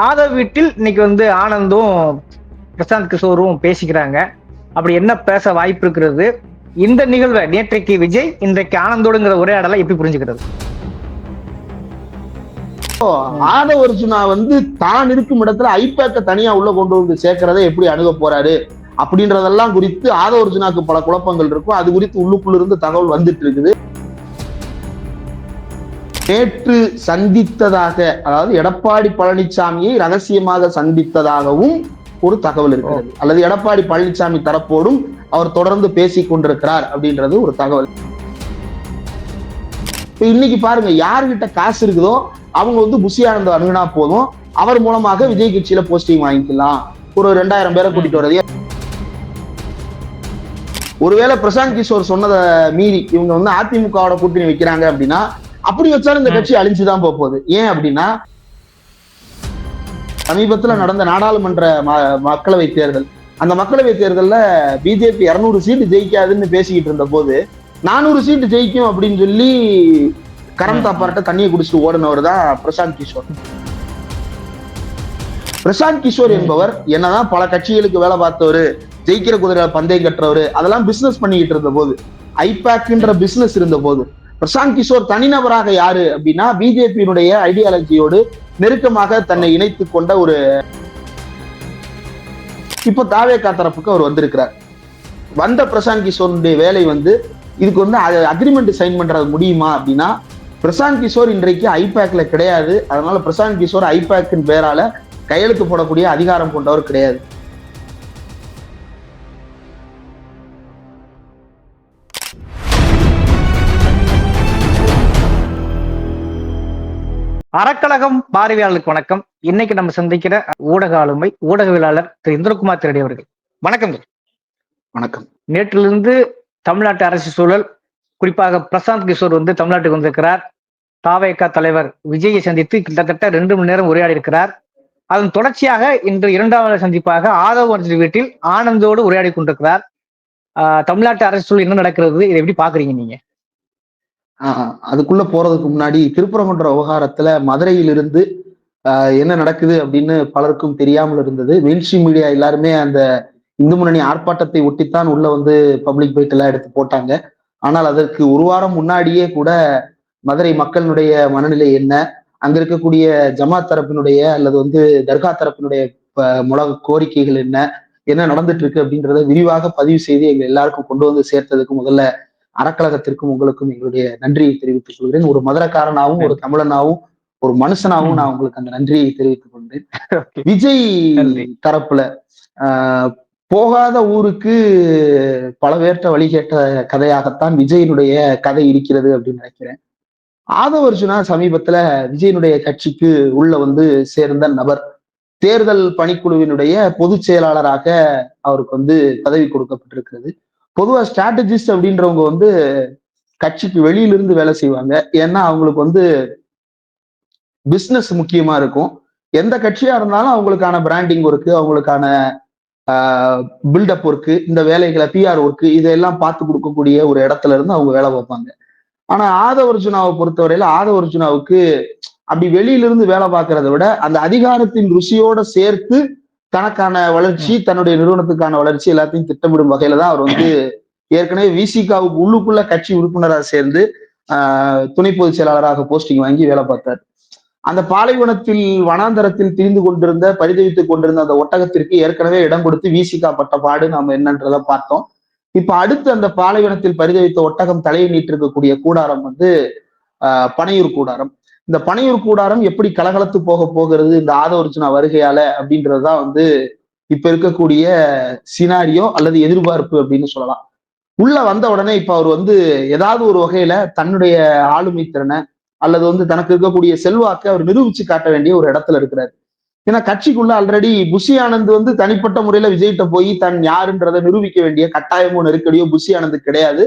ஆத வீட்டில் இன்னைக்கு வந்து ஆனந்தும் பிரசாந்த் கிஷோரும் பேசிக்கிறாங்க. அப்படி என்ன பேச வாய்ப்பு இருக்கிறது? இந்த நிகழ்வை நேற்றைக்கு விஜய் இன்றைக்கு ஆனந்தோடுங்கிற உரையாடலை எப்படி புரிஞ்சுக்கிறது? ஆதவ அர்ஜுனா வந்து தான் இருக்கும் இடத்துல ஐபேக்க தனியா உள்ள கொண்டு வந்து சேர்க்கறதை எப்படி அணுக போறாரு? அப்படின்றதெல்லாம் குறித்து ஆதவர்ஜுனாக்கு பல குழப்பங்கள் இருக்கும். அது குறித்து உள்ளுக்குள்ள இருந்து தகவல் வந்துட்டு இருக்குது. நேற்று சந்தித்ததாக அதாவது எடப்பாடி பழனிசாமியை ரகசியமாக சந்தித்ததாகவும் ஒரு தகவல் இருக்கிறது. அல்லது எடப்பாடி பழனிசாமி தரப்போடும் அவர் தொடர்ந்து பேசிக் கொண்டிருக்கிறார் அப்படின்றது ஒரு தகவல். இப்ப இன்னைக்கு பாருங்க யாருகிட்ட காசு இருக்குதோ அவங்க வந்து புஷி ஆனந்த் அணுகுனா போதும். அவர் மூலமாக விஜய் கட்சியில போஸ்டிங் வாங்கிக்கலாம். ஒரு ரெண்டாயிரம் பேரை கூட்டிட்டு வரது ஒருவேளை பிரசாந்த் கிஷோர் சொன்னதை மீறி இவங்க வந்து அதிமுகவோட கூட்டணி வைக்கிறாங்க அப்படின்னா அப்படி வச்சாலும் இந்த கட்சி அழிஞ்சுதான் போக போகுது. ஏன் அப்படின்னா சமீபத்துல நடந்த நாடாளுமன்ற மக்களவை தேர்தல். அந்த மக்களவை தேர்தல்ல பிஜேபி இருநூறு சீட்டு ஜெயிக்காதுன்னு பேசிக்கிட்டு இருந்த போது நானூறு சீட்டு ஜெயிக்கும் அப்படின்னு சொல்லி கரம் தாப்பார்ட்ட தண்ணியை குடிச்சிட்டு ஓடினவர் தான் பிரசாந்த் கிஷோர். பிரசாந்த் கிஷோர் என்பவர் என்னதான் பல கட்சிகளுக்கு வேலை பார்த்தவர் ஜெயிக்கிற குதிரை பந்தயம் கட்டுறவர் அதெல்லாம் பிசினஸ் பண்ணிக்கிட்டு இருந்த போது ஐபேக்ன்ற பிசினஸ் இருந்த போது பிரசாந்த் கிஷோர் தனிநபராக யாரு அப்படின்னா பிஜேபியினுடைய ஐடியாலஜியோடு நெருக்கமாக தன்னை இணைத்து கொண்ட ஒரு இப்போ தாவே தரப்புக்கு அவர் வந்திருக்கிறார். வந்த பிரசாந்த் கிஷோருடைய வேலை வந்து இதுக்கு வந்து அக்ரிமெண்ட் சைன் பண்றது முடியுமா அப்படின்னா பிரசாந்த் கிஷோர் இன்றைக்கு ஐபேக்ல கிடையாது. அதனால பிரசாந்த் கிஷோர் ஐபேக்கின் பேரால கையெழுத்து போடக்கூடிய அதிகாரம் கொண்டவர் கிடையாது. அறக்கழகம் பார்வையாளருக்கு வணக்கம். இன்னைக்கு நம்ம சந்திக்கிற ஊடக ஆளுமை ஊடகவியலாளர் திரு இந்திரகுமார் திருடி அவர்கள். வணக்கம் வணக்கம். நேற்றிலிருந்து தமிழ்நாட்டு அரசு சூழல் குறிப்பாக பிரசாந்த் கிஷோர் வந்து தமிழ்நாட்டுக்கு வந்திருக்கிறார். தாவேகா தலைவர் விஜயை சந்தித்து கிட்டத்தட்ட ரெண்டு மணி நேரம் உரையாடி இருக்கிறார். அதன் தொடர்ச்சியாக இன்று இரண்டாவது சந்திப்பாக ஆதவ் அர்ஜுன் வீட்டில் ஆனந்தோடு உரையாடி கொண்டிருக்கிறார். தமிழ்நாட்டு அரசு சூழல் என்ன நடக்கிறது? இதை எப்படி பாக்குறீங்க நீங்க? அதுக்குள்ள போறதுக்கு முன்னாடி திருப்புறங்குன்ற விவகாரத்துல மதுரையிலிருந்து என்ன நடக்குது அப்படின்னு பலருக்கும் தெரியாமல் இருந்தது. மெயின்ஸ்ட்ரீம் மீடியா எல்லாருமே அந்த இந்து முன்னணி ஆர்ப்பாட்டத்தை ஒட்டித்தான் உள்ள வந்து பப்ளிக் பைட் எல்லாம் எடுத்து போட்டாங்க. ஆனால் அதற்கு ஒரு வாரம் முன்னாடியே கூட மதுரை மக்களினுடைய மனநிலை என்ன? அங்க இருக்கக்கூடிய ஜமாத் தரப்பினுடைய அல்லது வந்து தர்கா தரப்பினுடைய ப- கோரிக்கைகள் என்ன? என்ன நடந்துட்டு இருக்கு அப்படின்றத விரிவாக பதிவு செய்து எங்க எல்லாருக்கும் கொண்டு வந்து சேர்த்ததுக்கு முதல்ல அறக்கழகத்திற்கும் உங்களுக்கும் எங்களுடைய நன்றியை தெரிவித்துக் கொள்கிறேன். ஒரு மதுரக்காரனாவும் ஒரு தமிழனாவும் ஒரு மனுஷனாவும் நான் உங்களுக்கு அந்த நன்றியை தெரிவித்துக் கொண்டேன் விஜய். தரப்புல ஆஹ், போகாத ஊருக்கு பல பேர்ட்ட வழி கேட்ட கதையாகத்தான் விஜயனுடைய கதை இருக்கிறது அப்படின்னு நினைக்கிறேன். ஆதவ அர்ஜுனா சமீபத்துல விஜயனுடைய கட்சிக்கு உள்ள வந்து சேர்ந்த நபர் தேர்தல் பணிக்குழுவினுடைய பொதுச் செயலாளராக அவருக்கு வந்து பதவி கொடுக்கப்பட்டிருக்கிறது. பொதுவாக ஸ்ட்ராட்டஜிஸ்ட் அப்படின்றவங்க வந்து கட்சிக்கு வெளியிலிருந்து வேலை செய்வாங்க. ஏன்னா அவங்களுக்கு வந்து பிஸ்னஸ் முக்கியமா இருக்கும். எந்த கட்சியா இருந்தாலும் அவங்களுக்கான பிராண்டிங் ஒர்க்கு அவங்களுக்கான பில்டப் ஒர்க்கு இந்த வேலைகளை பிஆர் ஒர்க்கு இதெல்லாம் பார்த்து கொடுக்கக்கூடிய ஒரு இடத்துல இருந்து அவங்க வேலை பார்ப்பாங்க. ஆனா ஆதவர்ஜுனாவை பொறுத்தவரையில ஆதவர்ஜுனாவுக்கு அப்படி வெளியிலிருந்து வேலை பார்க்கறத விட அந்த அதிகாரத்தின் ருசியோட சேர்த்து தனக்கான வளர்ச்சி தன்னுடைய நிறுவனத்துக்கான வளர்ச்சி எல்லாத்தையும் திட்டமிடும் வகையில தான் அவர் வந்து ஏற்கனவே விசிகாவுக்கு உள்ளுக்குள்ள கட்சி உறுப்பினராக சேர்ந்து ஆஹ், துணை பொதுச் செயலாளராக போஸ்டிங் வாங்கி வேலை பார்த்தார். அந்த பாலைவனத்தில் வனாந்தரத்தில் திரிந்து கொண்டிருந்த பரிதவித்துக் கொண்டிருந்த அந்த ஒட்டகத்திற்கு ஏற்கனவே இடம் கொடுத்து விசிகா பட்ட பாடு நாம என்னன்றதை பார்த்தோம். இப்ப அடுத்து அந்த பாலைவனத்தில் பரிதவித்த ஒட்டகம் தலையை நீட்டிருக்கக்கூடிய கூடாரம் வந்து ஆஹ், பனையூர் கூடாரம். இந்த பனையூர் கூடாரம் எப்படி கலகலத்து போக போகிறது இந்த ஆதவர்ஜுனா வருகையால அப்படின்றதுதான் வந்து இப்ப இருக்கக்கூடிய சினாரியோ அல்லது எதிர்பார்ப்பு அப்படின்னு சொல்லலாம். உள்ள வந்த உடனே இப்ப அவர் வந்து ஏதாவது ஒரு வகையில தன்னுடைய ஆளுமை திறனை அல்லது வந்து தனக்கு இருக்கக்கூடிய செல்வாக்கை அவர் நிரூபிச்சு காட்ட வேண்டிய ஒரு இடத்துல இருக்கிறாரு. ஏன்னா கட்சிக்குள்ள ஆல்ரெடி புஷி ஆனந்த் வந்து தனிப்பட்ட முறையில விஜய்கிட்ட போய் தன் யாருன்றதை நிரூபிக்க வேண்டிய கட்டாயமோ நெருக்கடியோ புஷி ஆனந்த் கிடையாது.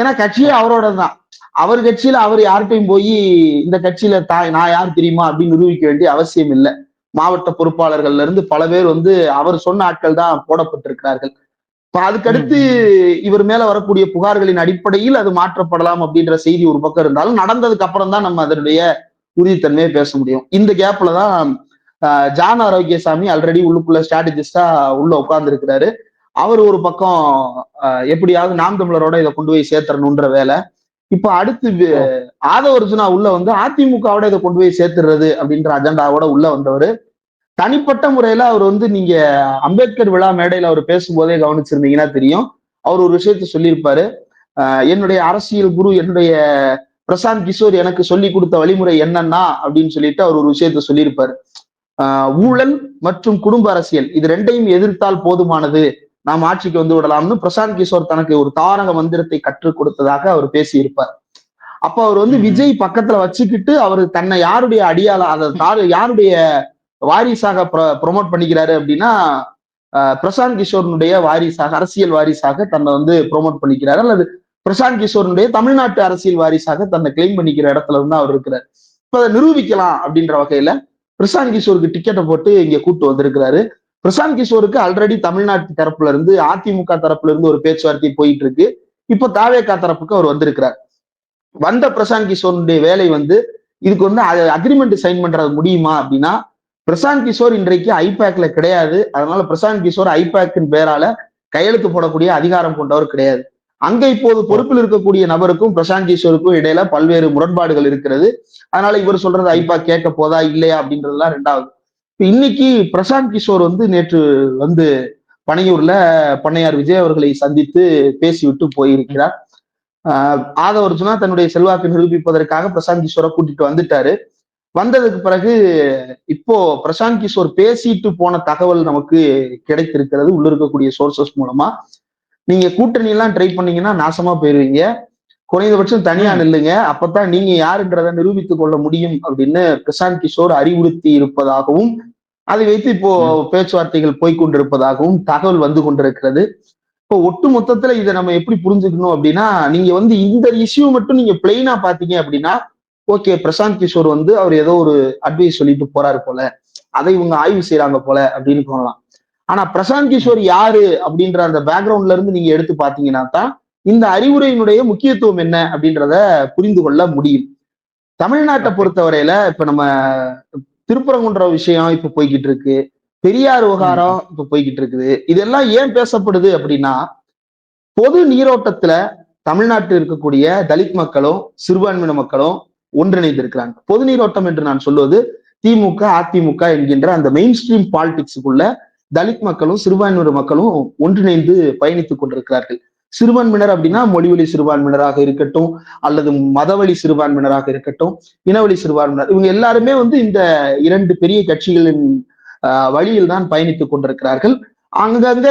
ஏன்னா கட்சியே அவரோட தான் அவர் கட்சியில அவர் யார்கிட்டையும் போய் இந்த கட்சியில தாய் நான் யார் தெரியுமா அப்படின்னு நிரூபிக்க வேண்டிய அவசியம் இல்லை. மாவட்ட பொறுப்பாளர்கள்ல இருந்து பல பேர் வந்து அவர் சொன்ன ஆட்கள் தான் போடப்பட்டிருக்கிறார்கள். இப்ப அதுக்கடுத்து இவர் மேல வரக்கூடிய புகார்களின் அடிப்படையில் அது மாற்றப்படலாம் அப்படின்ற செய்தி ஒரு பக்கம் இருந்தாலும் நடந்ததுக்கு அப்புறம் தான் நம்ம அதனுடைய உறுதித்தன்மையை பேச முடியும். இந்த கேப்ல தான் ஜான் ஆரோக்கியசாமி ஆல்ரெடி உள்ளுக்குள்ள ஸ்ட்ராட்டஜிஸ்டா உள்ள உட்கார்ந்து இருக்கிறாரு அவர் ஒரு பக்கம் எப்படியாவது நாம் தமிழரோட இதை கொண்டு போய் சேர்த்தரணுன்ற வேலை. இப்ப அடுத்து வி- ஆதவ அர்ஜுனா உள்ள வந்து அதிமுகவோட இதை கொண்டு போய் சேர்த்துறது அப்படின்ற அஜெண்டாவோட உள்ள வந்தவர். தனிப்பட்ட முறையில அவர் வந்து நீங்க அம்பேத்கர் விழா மேடையில அவர் பேசும்போதே கவனிச்சிருந்தீங்கன்னா தெரியும். அவர் ஒரு விஷயத்த சொல்லியிருப்பாரு. என்னுடைய அரசியல் குரு என்னுடைய பிரசாந்த் கிஷோர் எனக்கு சொல்லி கொடுத்த வழிமுறை என்னன்னா அப்படின்னு சொல்லிட்டு அவர் ஒரு விஷயத்த சொல்லியிருப்பாரு. ஊழல் மற்றும் குடும்ப அரசியல் இது ரெண்டையும் எதிர்த்தால் போதுமானது நாம் ஆட்சிக்கு வந்து விடலாம்னு பிரசாந்த் கிஷோர் தனக்கு ஒரு தாரக மந்திரத்தை கற்றுக் கொடுத்ததாக அவர் பேசியிருப்பார். அப்ப அவர் வந்து. விஜய் பக்கத்துல வச்சுக்கிட்டு அவர் தன்னை யாருடைய அடியாள அதை தாரு யாருடைய வாரிசாக ப்ரொமோட் பண்ணிக்கிறாரு அப்படின்னா பிரசாந்த் கிஷோரனுடைய வாரிசாக அரசியல் வாரிசாக தன்னை வந்து ப்ரொமோட் பண்ணிக்கிறாரு. அல்லது பிரசாந்த் கிஷோரனுடைய தமிழ்நாட்டு அரசியல் வாரிசாக தன்னை கிளைம் பண்ணிக்கிற இடத்துல வந்து அவர் இருக்கிறார். இப்ப அதை நிரூபிக்கலாம் அப்படின்ற வகையில பிரசாந்த் கிஷோருக்கு டிக்கெட்டை போட்டு இங்க கூட்டு வந்திருக்கிறாரு. பிரசாந்த் கிஷோருக்கு ஆல்ரெடி தமிழ்நாட்டு தரப்புல இருந்து அதிமுக தரப்புல இருந்து ஒரு பேச்சுவார்த்தை போயிட்டு இருக்கு. இப்ப தாவேகா தரப்புக்கு அவர் வந்திருக்கிறார். வந்த பிரசாந்த் கிஷோருடைய வேலை வந்து இதுக்கு வந்து அக்ரிமெண்ட் சைன் பண்றது முடியுமா அப்படின்னா பிரசாந்த் கிஷோர் இன்றைக்கு ஐபேக்ல கிடையாது. அதனால பிரசாந்த் கிஷோர் ஐபேக்கின் பேரால கையெழுத்து போடக்கூடிய அதிகாரம் கொண்டவர் கிடையாது. அங்க இப்போது பொறுப்பில் இருக்கக்கூடிய நபருக்கும் பிரசாந்த் கிஷோருக்கும் இடையில பல்வேறு முரண்பாடுகள் இருக்கிறது. அதனால இவர் சொல்றது ஐபேக் கேட்க போதா இல்லையா அப்படின்றதுலாம் ரெண்டாவது. இன்னைக்கு பிரசாந்த் கிஷோர் வந்து நேற்று வந்து பனையூர்ல பண்ணையார் விஜய் அவர்களை சந்தித்து பேசிவிட்டு போயிருக்கிறார். ஆஹ் ஆதவ அர்ஜுனா தன்னுடைய செல்வாக்கு நிரூபிப்பதற்காக பிரசாந்த் கிஷோரை கூட்டிட்டு வந்துட்டாரு. வந்ததுக்கு பிறகு இப்போ பிரசாந்த் கிஷோர் பேசிட்டு போன தகவல் நமக்கு கிடைத்திருக்கிறது. உள்ள இருக்கக்கூடிய சோர்சஸ் மூலமா. நீங்க கூட்டணி எல்லாம் ட்ரை பண்ணீங்கன்னா நாசமா போயிருவீங்க. குறைந்தபட்சம் தனியா. நில்லுங்க. அப்பதான் நீங்க யாருன்றதை நிரூபித்துக் கொள்ள முடியும் அப்படின்னு பிரசாந்த் கிஷோர் அறிவுறுத்தி இருப்பதாகவும் அதை வைத்து இப்போ பேச்சுவார்த்தைகள் போய்க்கொண்டிருப்பதாகவும் தகவல் வந்து கொண்டிருக்கிறது. இப்போ ஒட்டு மொத்தத்துல இதை நம்ம எப்படி புரிஞ்சுக்கணும் அப்படின்னா நீங்க வந்து இந்த இஷ்யூ மட்டும் நீங்க பிளெயினா பாத்தீங்க அப்படின்னா ஓகே பிரசாந்த் கிஷோர் வந்து அவர் ஏதோ ஒரு அட்வைஸ் சொல்லிட்டு போறாரு போல. அதை இவங்க ஆய்வு செய்யறாங்க போல அப்படின்னு தோணலாம். ஆனா பிரசாந்த் கிஷோர் யாரு அப்படின்ற அந்த பேக்ரவுண்ட்ல இருந்து நீங்க எடுத்து பாத்தீங்கன்னா தான் இந்த அறிவுரையினுடைய முக்கியத்துவம் என்ன அப்படின்றத புரிந்து கொள்ள முடியும். தமிழ்நாட்டை. பொறுத்தவரையில இப்ப நம்ம திருப்பரங்குன்ற விஷயம் இப்ப போய்கிட்டு இருக்கு பெரியார் விவகாரம் இப்ப போய்கிட்டு இருக்குது இதெல்லாம் ஏன் பேசப்படுது அப்படின்னா பொது நீரோட்டத்துல தமிழ்நாட்டில் இருக்கக்கூடிய தலித் மக்களும் சிறுபான்மையின மக்களும் ஒன்றிணைந்திருக்கிறாங்க. பொது நீரோட்டம் என்று நான் சொல்வது திமுக அதிமுக என்கின்ற அந்த மெயின் ஸ்ட்ரீம் பாலிடிக்ஸுக்குள்ள தலித் மக்களும் சிறுபான்மையினர் மக்களும் ஒன்றிணைந்து பயணித்துக் கொண்டிருக்கிறார்கள். சிறுபான்மையினர் அப்படின்னா மொழிவழி சிறுபான்மையினராக இருக்கட்டும் அல்லது மதவழி சிறுபான்மையினராக இருக்கட்டும் இனவழி சிறுபான்மையினர் இவங்க எல்லாருமே வந்து இந்த இரண்டு பெரிய கட்சிகளின் ஆஹ், வழியில் தான் பயணித்துக் கொண்டிருக்கிறார்கள். அங்கங்க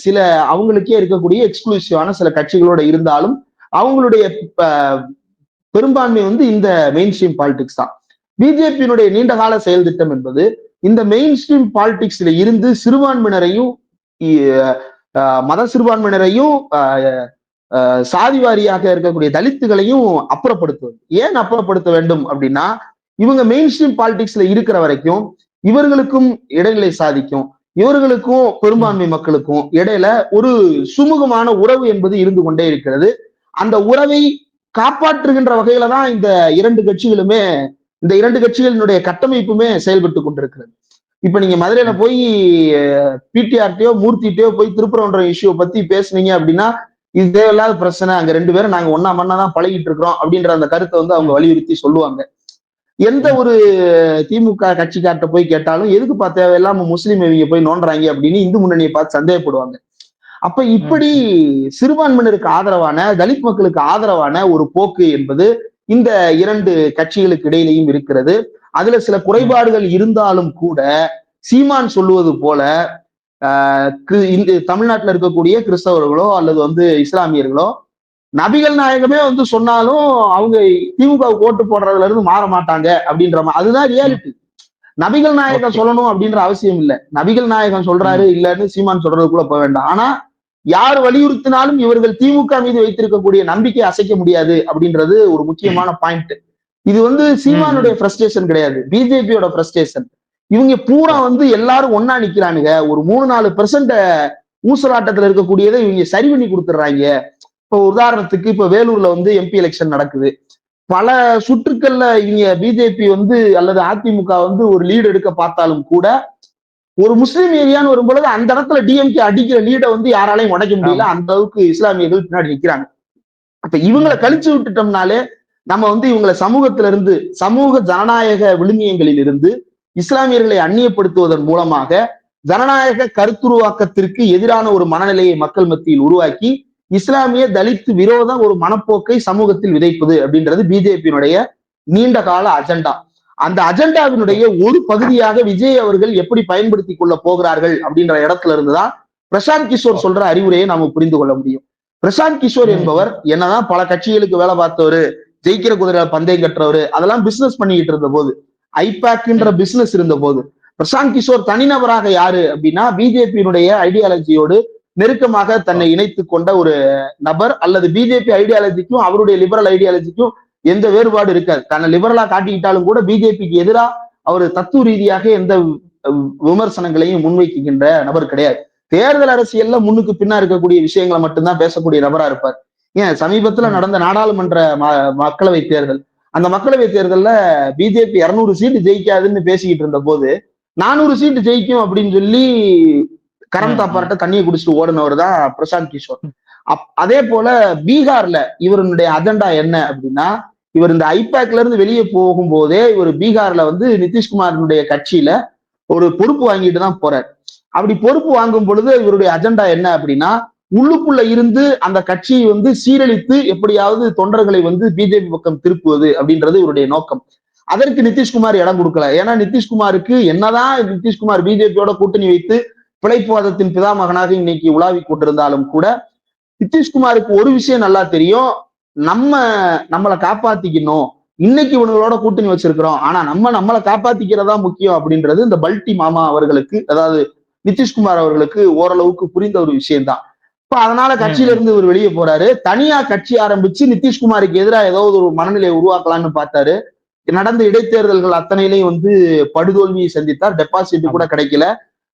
சில அவங்களுக்கே இருக்கக்கூடிய எக்ஸ்க்ளூசிவான சில கட்சிகளோட இருந்தாலும் அவங்களுடைய பெரும்பான்மை வந்து இந்த மெயின் ஸ்ட்ரீம் பாலிடிக்ஸ் தான். பிஜேபியினுடைய நீண்ட கால செயல் திட்டம் என்பது இந்த மெயின் ஸ்ட்ரீம் பாலிடிக்ஸ்ல இருந்து சிறுபான்மையினரையும் மத சிறுபான்மையினரையும் சாதி வாரியாக இருக்கக்கூடிய தலித்துகளையும் அப்புறப்படுத்துவது. ஏன் அப்புறப்படுத்த வேண்டும் அப்படின்னா இவங்க மெயின் ஸ்ட்ரீம் பாலிடிக்ஸ்ல இருக்கிற வரைக்கும் இவர்களுக்கும் இடைநிலை சாதிக்கும் இவர்களுக்கும் பெரும்பான்மை மக்களுக்கும் இடையில ஒரு சுமூகமான உறவு என்பது இருந்து கொண்டே இருக்கிறது. அந்த உறவை காப்பாற்றுகின்ற வகையில தான் இந்த இரண்டு கட்சிகளுமே இந்த இரண்டு கட்சிகளினுடைய கட்டமைப்புமே செயல்பட்டு கொண்டிருக்கிறது. இப்ப நீங்க மதுரையில போய் பிடிஆர்டியோ மூர்த்திட்டையோ போய் திருப்பரன்ற இஷ்யூ பத்தி பேசுனீங்க அப்படின்னா இது தேவையில்லாத பிரச்சனை. அங்க ரெண்டு பேரும் நாங்க ஒன்னா மண்ணா தான் பழகிட்டு இருக்கிறோம் அப்படின்ற அந்த கருத்தை வந்து அவங்க வலியுறுத்தி சொல்லுவாங்க. எந்த ஒரு திமுக கட்சிக்கார்ட்ட போய் கேட்டாலும் எதுக்குப்பா தேவையில்லாம முஸ்லீம் இவங்க போய் நோண்டுறாங்க? அப்படின்னு இந்து முன்னணியை பார்த்து சந்தேகப்படுவாங்க. அப்ப இப்படி சிறுபான்மையினருக்கு ஆதரவான தலித் மக்களுக்கு ஆதரவான ஒரு போக்கு என்பது இந்த இரண்டு கட்சிகளுக்கு இடையிலையும் இருக்கிறது. அதுல சில குறைபாடுகள் இருந்தாலும் கூட சீமான் சொல்லுவது போல தமிழ்நாட்டுல இருக்கக்கூடிய கிறிஸ்தவர்களோ அல்லது வந்து இஸ்லாமியர்களோ நபிகள் நாயகமே வந்து சொன்னாலும் அவங்க திமுக ஓட்டு போடுறதுல இருந்து மாற மாட்டாங்க அப்படின்ற அதுதான் ரியாலிட்டி நபிகள் நாயகம். சொல்லணும் அப்படின்ற அவசியம் இல்ல. நபிகள் நாயகம் சொல்றாரு இல்லன்னு சீமான் சொல்றதுக்குள்ள போக வேண்டாம். ஆனா யார் வலியுறுத்தினாலும் இவர்கள் திமுக மீது வைத்திருக்கக்கூடிய நம்பிக்கை அசைக்க முடியாது அப்படின்றது ஒரு முக்கியமான பாயிண்ட் இது வந்து சீமானுடைய ஃப்ரஸ்ட்ரேஷன் கிடையாது. பிஜேபியோட ஃப்ரஸ்ட்ரேஷன் இவங்க பூரா வந்து எல்லாரும் ஒன்னா நிக்கிறானுங்க. ஒரு மூணு நாலு பெர்சன்ட் ஊசலாட்டத்துல இருக்கக்கூடியதை இவங்க சரி பண்ணி கொடுத்துட்றாங்க. இப்போ உதாரணத்துக்கு இப்ப வேலூர்ல வந்து எம்பி எலெக்ஷன் நடக்குது. பல சுற்றுக்கள்ல இங்க பிஜேபி வந்து அல்லது அதிமுக வந்து ஒரு லீடு எடுக்க பார்த்தாலும் கூட ஒரு முஸ்லீம் ஏரியான்னு வரும்பொழுது அந்த இடத்துல டிஎம்கே அடிக்கிற லீடை வந்து யாராலையும் உடைக்க முடியல. அந்த அளவுக்கு இஸ்லாமியர்கள் பின்னாடி நிக்கிறாங்க. அப்ப இவங்களை கழிச்சு விட்டுட்டோம்னாலே நம்ம வந்து இவங்களை சமூகத்திலிருந்து சமூக ஜனநாயக விழுமியங்களில் இருந்து இஸ்லாமியர்களை அந்நியப்படுத்துவதன் மூலமாக ஜனநாயக கருத்துருவாக்கத்திற்கு எதிரான ஒரு மனநிலையை மக்கள் மத்தியில் உருவாக்கி இஸ்லாமிய தலித்து விரோத ஒரு மனப்போக்கை சமூகத்தில் விதைப்பது அப்படின்றது பிஜேபியினுடைய நீண்ட கால அஜெண்டா. அந்த அஜெண்டாவினுடைய ஒரு பகுதியாக விஜய் அவர்கள் எப்படி பயன்படுத்தி கொள்ள போகிறார்கள் அப்படின்ற இடத்துல இருந்துதான் பிரசாந்த் கிஷோர் சொல்ற அறிவுரையை நாம புரிந்து கொள்ள முடியும். பிரசாந்த் கிஷோர் என்பவர் என்னதான் பல கட்சிகளுக்கு வேலை பார்த்தவரு ஜெயிக்கிற குதிரை பந்தயம் கட்டுறவரு அதெல்லாம் பிசினஸ் பண்ணிக்கிட்டு இருந்த போது ஐபேக்ன்ற பிசினஸ் இருந்த போது பிரசாந்த் கிஷோர் தனிநபராக யாரு அப்படின்னா பிஜேபியினுடைய ஐடியாலஜியோடு நெருக்கமாக தன்னை இணைத்து கொண்ட ஒரு நபர் அல்லது பிஜேபி ஐடியாலஜிக்கும் அவருடைய லிபரல் ஐடியாலஜிக்கும் எந்த வேறுபாடு இருக்காது. தன்னை லிபரலா காட்டிக்கிட்டாலும் கூட பிஜேபிக்கு எதிராக அவர் தத்துவ ரீதியாக எந்த விமர்சனங்களையும் முன்வைக்கின்ற நபர் கிடையாது. தேர்தல் அரசியல்ல முன்னுக்கு பின்னா இருக்கக்கூடிய விஷயங்களை மட்டும்தான் பேசக்கூடிய நபரா இருப்பார். ஏன் சமீபத்துல நடந்த நாடாளுமன்ற மக்களவை தேர்தல். அந்த மக்களவை தேர்தல்ல பிஜேபி இருநூறு சீட்டு ஜெயிக்காதுன்னு பேசிக்கிட்டு இருந்த போது நானூறு சீட்டு ஜெயிக்கும் அப்படின்னு சொல்லி கரம் தாப்பார்ட்ட தண்ணியை குடிச்சிட்டு ஓடினவர் தான் பிரசாந்த் கிஷோர். அப் அதே போல பீகார்ல இவருடைய அஜெண்டா என்ன அப்படின்னா இவர் இந்த ஐபேக்ல இருந்து வெளியே போகும்போதே இவர் பீகார்ல வந்து நிதிஷ்குமாரனுடைய கட்சியில ஒரு பொறுப்பு வாங்கிட்டு தான் போறார். அப்படி பொறுப்பு வாங்கும் பொழுது இவருடைய அஜெண்டா என்ன அப்படின்னா உள்ளுக்குள்ள இருந்து அந்த கட்சியை வந்து சீரழித்து எப்படியாவது தொண்டர்களை வந்து பிஜேபி பக்கம் திருப்புவது அப்படின்றது இவருடைய நோக்கம். அதற்கு நிதிஷ்குமார் இடம் கொடுக்கல. ஏன்னா நிதிஷ்குமாருக்கு என்னதான் நிதிஷ்குமார் பிஜேபியோட கூட்டணி வைத்து பிழைப்புவாதத்தின் பிதாமகனாக இன்னைக்கு உலாவி கொண்டிருந்தாலும் கூட நிதிஷ்குமாருக்கு ஒரு விஷயம் நல்லா தெரியும். நம்ம நம்மளை காப்பாத்திக்கணும். இன்னைக்கு இவங்களோட கூட்டணி வச்சிருக்கிறோம். ஆனா நம்ம நம்மளை காப்பாத்திக்கிறதா முக்கியம் அப்படின்றது இந்த பல்டி மாமா அவர்களுக்கு அதாவது நிதிஷ்குமார் அவர்களுக்கு ஓரளவுக்கு புரிந்த ஒரு விஷயம்தான். இப்ப அதனால கட்சியில இருந்து இவர் வெளியே போறாரு. தனியா கட்சி ஆரம்பிச்சு நிதிஷ்குமாருக்கு எதிராக ஏதாவது ஒரு மனநிலையை உருவாக்கலாம்னு பார்த்தாரு. நடந்த இடைத்தேர்தல்கள் அத்தனையிலையும் வந்து படுதோல்வியை சந்தித்தார். டெபாசிட் கூட கிடைக்கல.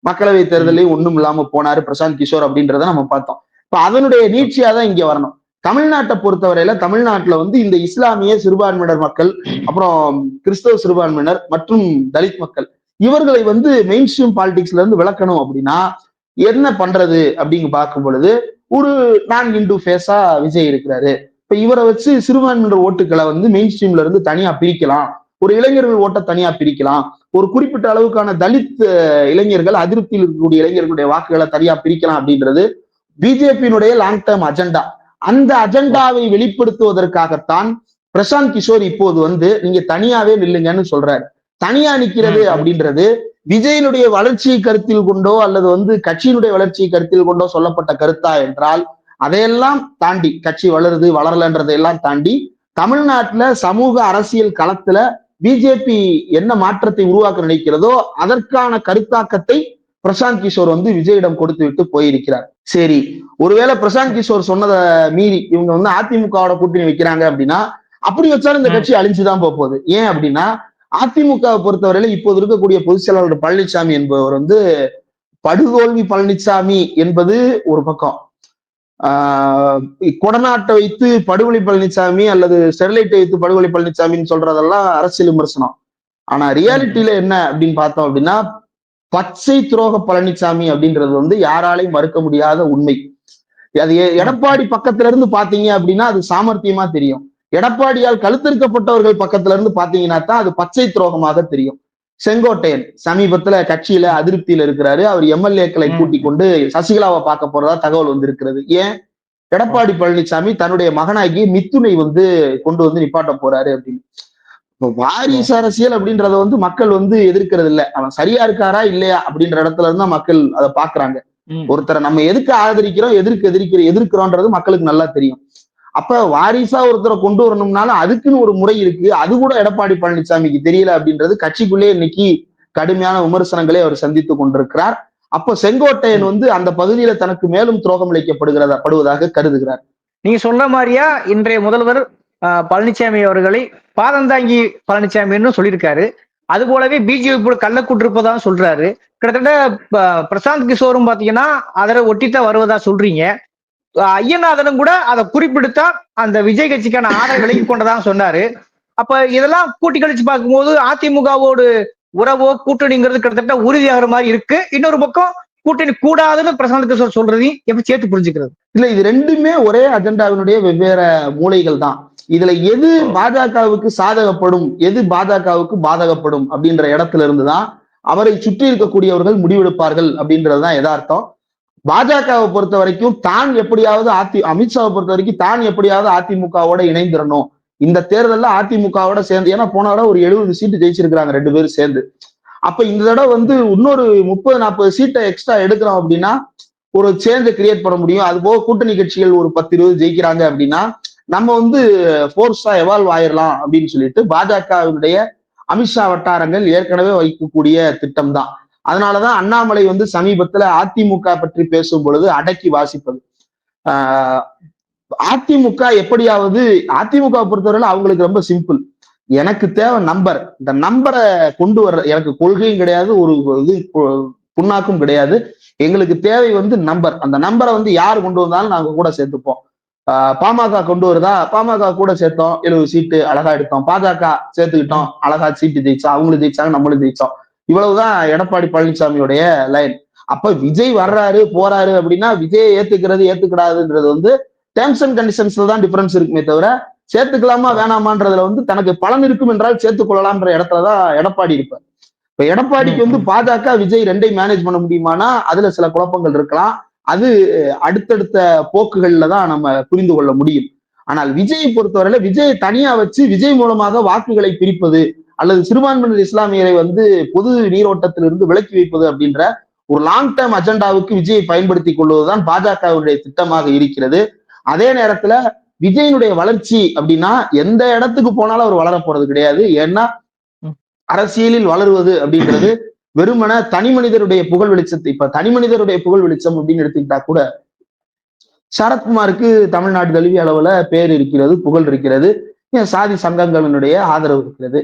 மக்களவை தேர்தலையும் ஒண்ணும் இல்லாம போனாரு பிரசாந்த் கிஷோர் அப்படின்றத நம்ம பார்த்தோம். இப்ப அதனுடைய நீட்சியா தான் இங்க வரணும். தமிழ்நாட்டை பொறுத்தவரையில தமிழ்நாட்டுல வந்து இந்த இஸ்லாமிய சிறுபான்மையினர் மக்கள் அப்புறம் கிறிஸ்தவ சிறுபான்மையினர் மற்றும் தலித் மக்கள் இவர்களை வந்து மெயின் ஸ்ட்ரீம் பாலிடிக்ஸ்ல இருந்து விளக்கணும் அப்படின்னா என்ன பண்றது அப்படின்னு பார்க்கும் பொழுது ஒரு நான் இண்டு ஃபேஸா விஜய் இருக்கிறாரு. இப்ப இவரை வச்சு சிறுபான்மையினர் ஓட்டுக்களை வந்து மெயின் ஸ்ட்ரீம்ல இருந்து தனியா பிரிக்கலாம். ஒரு இளைஞர்கள் ஓட்டை தனியா பிரிக்கலாம். ஒரு குறிப்பிட்ட அளவுக்கான தலித் இளைஞர்கள் அதிருப்தியில் இருக்கக்கூடிய இளைஞர்களுடைய வாக்குகளை தனியா பிரிக்கலாம் அப்படின்றது பிஜேபியினுடைய லாங் டேர்ம் அஜெண்டா அந்த அஜெண்டாவை வெளிப்படுத்துவதற்காகத்தான் பிரசாந்த் கிஷோர் இப்போது வந்து நீங்க தனியாவே நில்லுங்கன்னு சொல்றாரு. தனியா நிக்கிறது அப்படின்றது விஜயனுடைய வளர்ச்சியை கருத்தில் கொண்டோ அல்லது வந்து கட்சியினுடைய வளர்ச்சியை கருத்தில் கொண்டோ சொல்லப்பட்ட கருத்தா என்றால் அதையெல்லாம் தாண்டி கட்சி வளருது வளரலன்றதையெல்லாம் தாண்டி தமிழ்நாட்டுல சமூக அரசியல் களத்துல பிஜேபி என்ன மாற்றத்தை உருவாக்க நினைக்கிறதோ அதற்கான கருத்தாக்கத்தை பிரசாந்த் கிஷோர் வந்து விஜயிடம் கொடுத்து விட்டு போயிருக்கிறார். சரி ஒருவேளை பிரசாந்த் கிஷோர் சொன்னதை மீறி இவங்க வந்து அதிமுகவோட கூட்டணி வைக்கிறாங்க அப்படின்னா அப்படி வச்சாலும் இந்த கட்சி அழிஞ்சுதான் போகுது. ஏன் அப்படின்னா அதிமுகவை பொறுத்தவரையில இப்போது இருக்கக்கூடிய பொதுச் செயலாளர் பழனிசாமி என்பவர் வந்து படுதோல்வி பழனிசாமி என்பது ஒரு பக்கம். ஆஹ் கொடநாட்டை வைத்து படுகொலை பழனிசாமி அல்லது ஸ்டெர்லைட்டை வைத்து படுகொலை பழனிசாமின்னு சொல்றதெல்லாம் அரசியல் விமர்சனம். ஆனா ரியாலிட்டியில என்ன அப்படின்னு பார்த்தோம் அப்படின்னா பச்சை துரோக பழனிசாமி அப்படின்றது வந்து யாராலையும் மறுக்க முடியாத உண்மை. அது எடப்பாடி பக்கத்துல இருந்து பாத்தீங்க அப்படின்னா அது சாமர்த்தியமா தெரியும். எடப்பாடியால் கழுத்திருக்கப்பட்டவர்கள் பக்கத்துல இருந்து பாத்தீங்கன்னா தான் அது பச்சை துரோகமாக தெரியும். செங்கோட்டையன் சமீபத்துல கட்சியில அதிருப்தியில இருக்கிறாரு. அவர் எம்எல்ஏக்களை கூட்டிக் கொண்டு சசிகலாவை பார்க்க போறதா தகவல் வந்து இருக்கிறது ஏன்? எடப்பாடி பழனிசாமி தன்னுடைய மகனாகி மித்துனை வந்து கொண்டு வந்து நிப்பாட்ட போறாரு அப்படின்னு. வாரிசு அரசியல் அப்படின்றத வந்து மக்கள் வந்து எதிர்க்கிறது இல்ல. அவன் சரியா இருக்காரா இல்லையா அப்படின்ற இடத்துல இருந்தா மக்கள் அதை பாக்குறாங்க ஒருத்தரை நம்ம எதுக்கு ஆதரிக்கிறோம் எதிர்க்கு எதிர்க்கிற எதிர்க்கிறோன்றது மக்களுக்கு நல்லா தெரியும். அப்ப வாரிசா ஒருத்தரை கொண்டு வரணும்னாலும் அதுக்குன்னு ஒரு முறை இருக்கு. அது கூட எடப்பாடி பழனிசாமிக்கு தெரியல அப்படின்றது கட்சிக்குள்ளே இன்னைக்கு கடுமையான விமர்சனங்களை அவர் சந்தித்து கொண்டிருக்கிறார். அப்ப செங்கோட்டையன் வந்து அந்த பகுதியில தனக்கு மேலும் துரோகம் இழைக்கப்படுகிறதா படுவதாக கருதுகிறார். நீங்க சொன்ன மாதிரியா இன்றைய முதல்வர் பழனிசாமி அவர்களை பாதந்தாங்கி பழனிசாமின்னு சொல்லியிருக்காரு. அது போலவே பிஜேபி கள்ளக்கூட்டிருப்பதா சொல்றாரு. கிட்டத்தட்ட பிரசாந்த் கிஷோரும் பாத்தீங்கன்னா அதரை ஒட்டித்தான் வருவதா சொல்றீங்க. ஐயநாதனும் கூட அதை குறிப்பிடுத்தா அந்த விஜய் கட்சிக்கான ஆதரவு விலகி கொண்டதாக சொன்னாரு. அப்ப இதெல்லாம் கூட்டி கழிச்சு பார்க்கும்போது அதிமுகவோடு உறவோ கூட்டணிங்கிறது கிட்டத்தட்ட உறுதியாகிற மாதிரி இருக்கு. இன்னொரு பக்கம் கூட்டணி கூடாதுன்னு பிரசாந்த் கிஷோர் சொல்றதையும் எப்படி சேர்த்து புரிஞ்சுக்கிறது? இல்ல இது ரெண்டுமே ஒரே அஜெண்டாவினுடைய வெவ்வேறு மூலைகள் தான். இதுல எது பாஜகவுக்கு சாதகப்படும் எது பாஜகவுக்கு பாதகப்படும் அப்படின்ற இடத்துல இருந்துதான் அவரை சுற்றி இருக்கக்கூடியவர்கள் முடிவெடுப்பார்கள் அப்படின்றதுதான் எதார்த்தம் பாஜகவை பொறுத்த வரைக்கும் தான் எப்படியாவது அதி அமித்ஷாவை பொறுத்த வரைக்கும் தான் எப்படியாவது அதிமுகவோட இணைந்திரணும். இந்த தேர்தல்ல அதிமுகவோட சேர்ந்து ஏன்னா போன தடவை ஒரு எழுபது சீட்டு ஜெயிச்சிருக்கிறாங்க ரெண்டு பேரும் சேர்ந்து. அப்ப இந்த தடவை வந்து இன்னொரு முப்பது நாற்பது சீட்டை எக்ஸ்ட்ரா எடுக்கிறோம் அப்படின்னா ஒரு சேஞ்சை கிரியேட் பண்ண முடியும். அது போக கூட்டணி கட்சிகள் ஒரு பத்து இருபது ஜெயிக்கிறாங்க அப்படின்னா நம்ம வந்து ஃபோர்ஸா எவால்வ் ஆயிரலாம் அப்படின்னு சொல்லிட்டு பாஜகவினுடைய அமித்ஷா வட்டாரங்கள் ஏற்கனவே வைக்கக்கூடிய திட்டம் தான் அதனாலதான் அண்ணாமலை வந்து சமீபத்துல அதிமுக பற்றி பேசும் பொழுது அடக்கி வாசிப்பது. ஆஹ் அதிமுக எப்படியாவது அதிமுக பொறுத்தவரையில அவங்களுக்கு ரொம்ப சிம்பிள் எனக்கு தேவை நம்பர் இந்த நம்பரை கொண்டு வர்ற எனக்கு கொள்கையும் கிடையாது ஒரு இது புண்ணாக்கும் கிடையாது. எங்களுக்கு தேவை வந்து நம்பர் அந்த நம்பரை வந்து யார் கொண்டு வந்தாலும் நாங்க கூட சேர்த்துப்போம். பாமக கொண்டு வருதா? பாமக கூட சேர்த்தோம். எழுபது சீட்டு அழகா எடுத்தோம். பாஜக சேர்த்துக்கிட்டோம். அழகா சீட்டு ஜெயிச்சா அவங்களும் ஜெயிச்சாங்க நம்மளும் ஜெயிச்சோம். இவ்வளவுதான் எடப்பாடி பழனிசாமியுடைய லைன் அப்ப விஜய் வர்றாரு போறாரு அப்படின்னா விஜய் ஏத்துக்கிறது ஏத்துக்கிடாதுன்றது வந்து டேர்ம்ஸ் அண்ட் கண்டிஷன்ஸ்ல தான் டிஃபரன்ஸ் இருக்குமே தவிர சேர்த்துக்கலாமா வேணாமான்றதுல வந்து தனக்கு பலன் இருக்கும் என்றால் சேர்த்துக் கொள்ளலாம்ன்ற இடத்துலதான் எடப்பாடி இருப்பார். இப்ப எடப்பாடிக்கு வந்து பாஜக விஜய் ரெண்டையும் மேனேஜ் பண்ண முடியுமானா அதுல சில குழப்பங்கள் இருக்கலாம். அது அடுத்தடுத்த போக்குகள்ல தான் நம்ம புரிந்து கொள்ள முடியும். ஆனால் விஜயை பொறுத்தவரையில விஜயை தனியா வச்சு விஜய் மூலமாக வாக்குகளை பிரிப்பது அல்லது சிறுபான்மையினர் இஸ்லாமியரை வந்து பொது நீரோட்டத்திலிருந்து விலக்கி வைப்பது அப்படின்ற ஒரு லாங் டேர்ம் அஜெண்டாவுக்கு விஜயை பயன்படுத்தி கொள்வதுதான் பாஜகவுடைய திட்டமாக இருக்கிறது. அதே நேரத்துல விஜயனுடைய வளர்ச்சி அப்படின்னா எந்த இடத்துக்கு போனாலும் அவர் வளர போறது கிடையாது. ஏன்னா அரசியலில் வளருவது அப்படின்றது வெறுமன தனி மனிதருடைய புகழ் வெளிச்சத்தை இப்ப தனி மனிதருடைய புகழ் வெளிச்சம் அப்படின்னு எடுத்துக்கிட்டா கூட சரத்குமாருக்கு தமிழ்நாடு கல்வி அளவுல பேர் இருக்கிறது புகழ் இருக்கிறது. ஏன் சாதி சங்கங்களினுடைய ஆதரவு இருக்கிறது.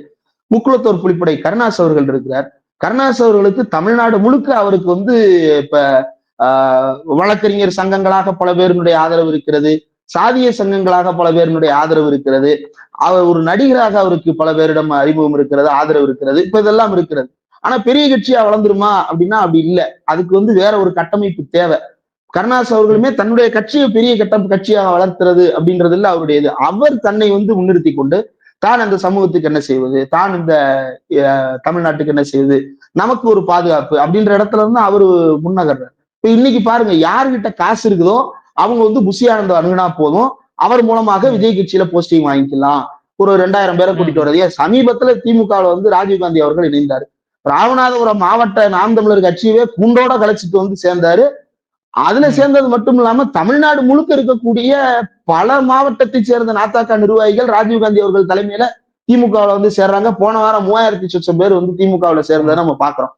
முக்குளத்தோர் புலிப்படை கருணாஸ் அவர்கள் இருக்கிறார். கருணாஸ் அவர்களுக்கு தமிழ்நாடு முழுக்க அவருக்கு வந்து இப்ப ஆஹ் வழக்கறிஞர் சங்கங்களாக பல பேருடைய ஆதரவு இருக்கிறது. சாதிய சங்கங்களாக பல பேருடைய ஆதரவு இருக்கிறது. அவர் ஒரு நடிகராக அவருக்கு பல பேரிடம் அறிமுகம் இருக்கிறது ஆதரவு இருக்கிறது. இப்ப இதெல்லாம் இருக்கிறது. ஆனா பெரிய கட்சியா வளர்ந்துருமா அப்படின்னா அப்படி இல்லை. அதுக்கு வந்து வேற ஒரு கட்டமைப்பு தேவை. கருணாஸ் அவர்களுமே தன்னுடைய கட்சியை பெரிய கட்ட கட்சியாக வளர்த்துறது அப்படின்றது அவருடைய அவருடையது. அவர் தன்னை வந்து முன்னிறுத்தி கொண்டு தான் அந்த சமூகத்துக்கு என்ன செய்வது? தான் இந்த தமிழ்நாட்டுக்கு என்ன செய்வது? நமக்கு ஒரு பாதுகாப்பு அப்படின்ற இடத்துல இருந்து அவரு முன்னகர்றாரு. இப்ப இன்னைக்கு பாருங்க யாருகிட்ட காசு இருக்குதோ அவங்க வந்து புஷி ஆனந்த அணுகுனா போதும். அவர் மூலமாக விஜய் கட்சியில போஸ்டிங் வாங்கிக்கலாம். ஒரு ரெண்டாயிரம் பேரை கூட்டிட்டு வர்றது. சமீபத்துல திமுகவில் வந்து ராஜீவ்காந்தி அவர்கள் இணைந்தார். ராமநாதபுரம் மாவட்ட நாம் தமிழர் கட்சியவே குண்டோட கலைச்சிட்டு வந்து சேர்ந்தாரு. அதுல சேர்ந்தது மட்டும் இல்லாம தமிழ்நாடு முழுக்க இருக்கக்கூடிய பல மாவட்டத்தை சேர்ந்த நாத்தாக்கா நிர்வாகிகள் ராஜீவ்காந்தி அவர்கள் தலைமையில திமுகவுல வந்து சேர்றாங்க. போன வாரம் மூவாயிரத்தி சொச்சம் பேர் வந்து திமுகவுல சேர்ந்ததை நம்ம பாக்குறோம்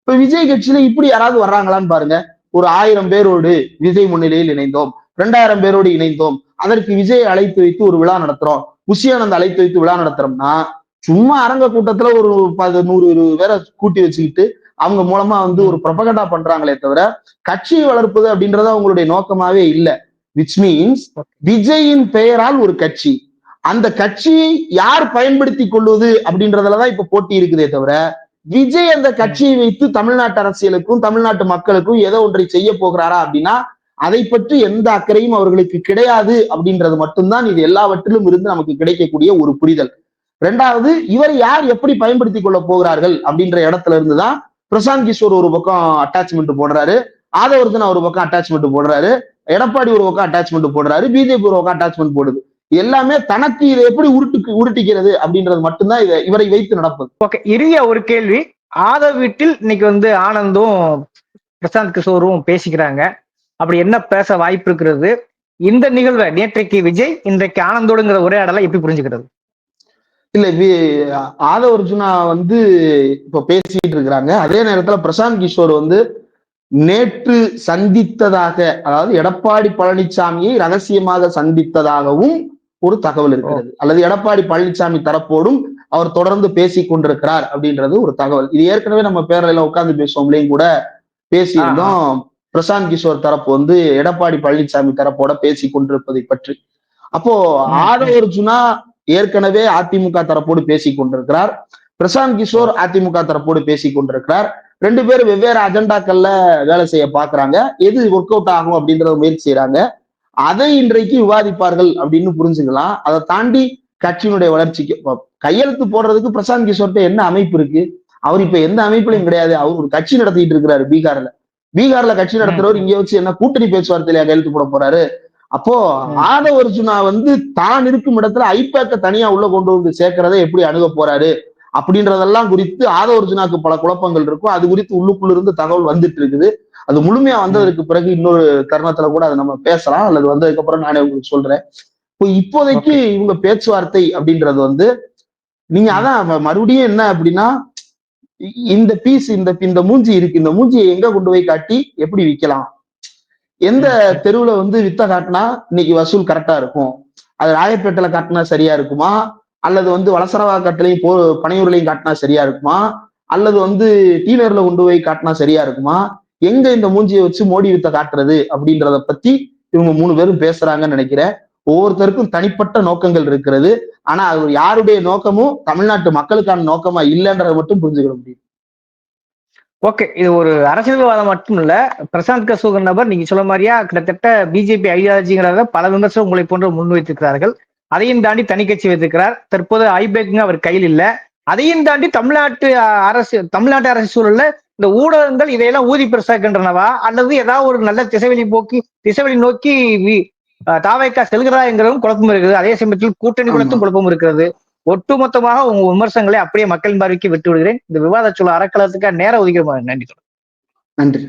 இப்ப விஜய் கட்சியில இப்படி யாராவது வர்றாங்களான்னு பாருங்க. ஒரு ஆயிரம் பேரோடு விஜய் முன்னிலையில் இணைந்தோம். ரெண்டாயிரம் பேரோடு இணைந்தோம். அதற்கு விஜய் அழைத்து வைத்து ஒரு விழா நடத்துறோம். புஷியானந்த் அழைத்து வைத்து விழா நடத்துறோம்னா சும்மா அரங்க கூட்டத்துல ஒரு பது நூறு பேரை கூட்டி வச்சுக்கிட்டு அவங்க மூலமா வந்து ஒரு ப்ரொபகண்டா பண்றாங்களே தவிர கட்சியை வளர்ப்பது அப்படின்றது அவங்களுடைய நோக்கமாவே இல்லை. விச் மீன்ஸ் விஜயின் பெயரால் ஒரு கட்சி. அந்த கட்சியை யார் பயன்படுத்தி கொள்வது அப்படின்றதுலதான் இப்ப போட்டி இருக்குதே தவிர விஜய் அந்த கட்சியை வைத்து தமிழ்நாட்டு அரசியலுக்கும் தமிழ்நாட்டு மக்களுக்கும் ஏதோ ஒன்றை செய்ய போகிறாரா அப்படின்னா அதை பற்றி எந்த அக்கறையும் அவர்களுக்கு கிடையாது அப்படின்றது மட்டும்தான் இது எல்லாவற்றிலும் இருந்து நமக்கு கிடைக்கக்கூடிய ஒரு புரிதல். ரெண்டாவது இவர் யார் எப்படி பயன்படுத்தி கொள்ள போகிறார்கள் அப்படின்ற இடத்துல இருந்துதான் பிரசாந்த் கிஷோர் ஒரு பக்கம் அட்டாச்மெண்ட் போடுறாரு ஆதவர்தன் ஒரு பக்கம் அட்டாச்மெண்ட் போடுறாரு எடப்பாடி ஒரு பக்கம் அட்டாச்மெண்ட் போடுறாரு பிஜேபி ஒரு பக்கம் அட்டாச்மெண்ட் போடுது. எல்லாமே தனக்கு இதை எப்படி உருட்டு உருட்டிக்கிறது அப்படின்றது மட்டும்தான் இதை இவரை வைத்து நடப்பது. ஓகே இறுதிய ஒரு கேள்வி. ஆதவ் வீட்டில் இன்னைக்கு வந்து ஆனந்தும் பிரசாந்த் கிஷோரும் பேசிக்கிறாங்க. அப்படி என்ன பேச வாய்ப்பு இருக்கிறது? இந்த நிகழ்வை நேற்றைக்கு விஜய் இன்றைக்கு ஆனந்தோடுங்கிற உரையாடலை எப்படி புரிஞ்சுக்கிறது? இல்ல ஆதவ அர்ஜுனா வந்து இப்ப பேசிட்டு இருக்கிறாங்க. அதே நேரத்துல பிரசாந்த் கிஷோர் வந்து நேற்று சந்தித்ததாக அதாவது எடப்பாடி பழனிசாமியை ரகசியமாக சந்தித்ததாகவும் ஒரு தகவல் இருக்கிறது. அல்லது எடப்பாடி பழனிசாமி தரப்போடும் அவர் தொடர்ந்து பேசி கொண்டிருக்கிறார் அப்படின்றது ஒரு தகவல். இது ஏற்கனவே நம்ம பேரலையில உட்கார்ந்து பேசுவோம்லையும் கூட பேசியிருந்தோம். பிரசாந்த் கிஷோர் தரப்பு வந்து எடப்பாடி பழனிசாமி தரப்போட பேசி கொண்டிருப்பதை பற்றி. அப்போ ஆதவ அர்ஜுனா ஏற்கனவே அதிமுக தரப்போடு பேசி கொண்டிருக்கிறார். பிரசாந்த் கிஷோர் அதிமுக தரப்போடு பேசி கொண்டிருக்கிறார். ரெண்டு பேரும் வெவ்வேறு அஜெண்டாக்கள்ல வேலை செய்ய பாக்குறாங்க. எது ஒர்க் அவுட் ஆகும் அப்படின்றத முயற்சி செய்யறாங்க அதை இன்றைக்கு விவாதிப்பார்கள் அப்படின்னு புரிஞ்சுக்கலாம். அதை தாண்டி கட்சியினுடைய வளர்ச்சிக்கு கையெழுத்து போடுறதுக்கு பிரசாந்த் கிஷோர்ட்ட என்ன அமைப்பு இருக்கு? அவர் இப்ப எந்த அமைப்புலையும் கிடையாது. அவர் ஒரு கட்சி நடத்திட்டு இருக்கிறாரு பீகார்ல. பீகார்ல கட்சி நடத்துறவர் இங்க வச்சு என்ன கூட்டணி பேச்சுவார்த்தையில கையெழுத்து போட போறாரு? அப்போ ஆதவ அர்ஜுனா வந்து தான் இருக்கும் இடத்துல ஐபேக்க தனியா உள்ள கொண்டு வந்து சேர்க்கறதை எப்படி அணுக போறாரு? அப்படின்றதெல்லாம் குறித்து ஆதவ அர்ஜுனாக்கு பல குழப்பங்கள் இருக்கும். அது குறித்து உள்ளுக்குள்ள இருந்து தகவல் வந்துட்டு இருக்குது. அது முழுமையா வந்ததற்கு பிறகு இன்னொரு தருணத்துல கூட அதை நம்ம பேசலாம். அல்லது வந்ததுக்கு அப்புறம் நானே உங்களுக்கு சொல்றேன். இப்போ இப்போதைக்கு இவங்க பேச்சுவார்த்தை அப்படின்றது வந்து நீங்க அதான் மறுபடியும் என்ன அப்படின்னா இந்த பீஸ் இந்த இந்த மூஞ்சி இருக்கு. இந்த மூஞ்சியை எங்க கொண்டு போய் காட்டி எப்படி விற்கலாம் எந்த தெருவுல வந்து வித்த காட்டினா இன்னைக்கு வசூல் கரெக்டா இருக்கும்? அது ராயப்பேட்டையில காட்டினா சரியா இருக்குமா? அல்லது வந்து வளசரவாக்கத்திலையும் போ பனையூர்லையும் காட்டினா சரியா இருக்குமா? அல்லது வந்து டீலர்ல கொண்டு போய் காட்டினா சரியா இருக்குமா? எங்க இந்த மூஞ்சியை வச்சு மோடி வித்த காட்டுறது அப்படின்றத பத்தி இவங்க மூணு பேரும் பேசுறாங்கன்னு நினைக்கிறேன். ஒவ்வொருத்தருக்கும் தனிப்பட்ட நோக்கங்கள் இருக்கிறது. ஆனா அது யாருடைய நோக்கமும் தமிழ்நாட்டு மக்களுக்கான நோக்கமா இல்லைன்றத மட்டும் புரிஞ்சுக்கிட முடியும். ஓகே இது ஒரு அரசியல்வாதம் மட்டும் இல்ல பிரசாந்த் கிஷோர் நபர் நீங்க சொல்ல மாதிரியா கிட்டத்தட்ட பிஜேபி ஐடியாலஜிங்கிறத பல விமர்சனம் உங்களை போன்று முன்வைத்திருக்கிறார்கள் அதையும் தாண்டி தனி கட்சி வைத்திருக்கிறார். தற்போது ஐபேக்குங்க அவர் கையில் இல்ல. அதையும் தாண்டி தமிழ்நாட்டு அரசு தமிழ்நாட்டு அரசு சூழல்ல இந்த ஊடகங்கள் இதையெல்லாம் ஊதி பெருசாக்கின்றனவா? அல்லது ஏதாவது ஒரு நல்ல திசைவெளி போக்கி திசைவெளி நோக்கி தாவேக்கா செல்கிறதா என்கிறதும் குழப்பம் இருக்குது. அதே சமயத்தில் கூட்டணி குளத்தும் குழப்பம் இருக்கிறது. ஒட்டுமொத்தமாக உங்க விமர்சனங்களை அப்படியே மக்களின் பார்வைக்கு விட்டு விடுகிறேன் இந்த விவாத சொல்ல அறக்கலத்துக்காக நேரம் ஒதுக்கிற நன்றி நன்றி.